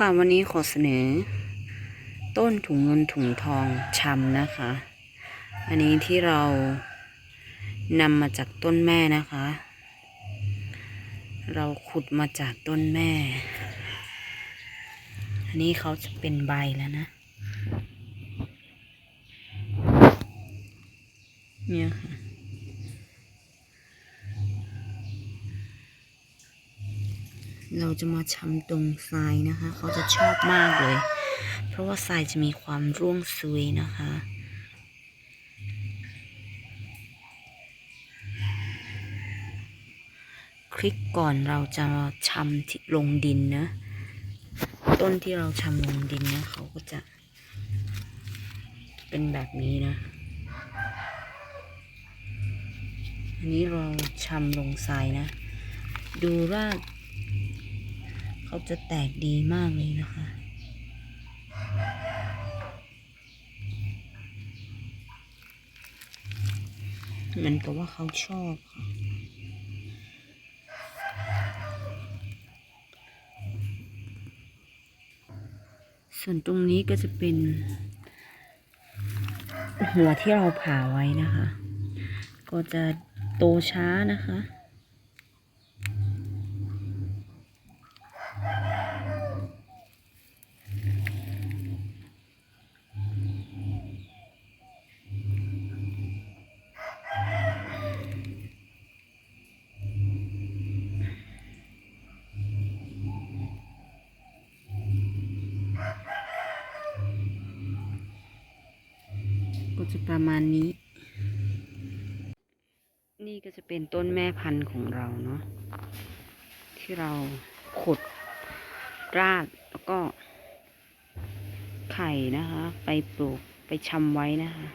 ค่ะวันนี้ขอเสนอ ต้นถุงเงินถุงทองชำนะคะ อันนี้ที่เรานำมาจากต้นแม่นะคะ เราขุดมาจากต้นแม่ อันนี้เขาจะเป็นใบแล้วนะ เนี่ยค่ะ เราจะมาชำตรงทรายนะคะ เขาจะชอบมากเลย เพราะว่าทรายจะมีความร่วงซุยนะคะคลิกก่อนเราจะชำลงดินนะ ต้นที่เราชำลงดินนะเขาก็จะเป็นแบบนี้นะ อันนี้เราชำลงทรายนะ ดูว่า เขาจะแตกดีมากเลยนะคะ เหมือนกับว่าเขาชอบค่ะส่วนตรงนี้ก็จะเป็นหัวที่เราผ่าไว้นะคะ ก็จะโตช้านะคะ ก็จะประมาณนี้ นี่ก็จะเป็นต้นแม่พันธุ์ของเราเนาะที่เราขุดราดแล้วก็ไข่นะคะ ไปปลูกไปชำไว้นะคะ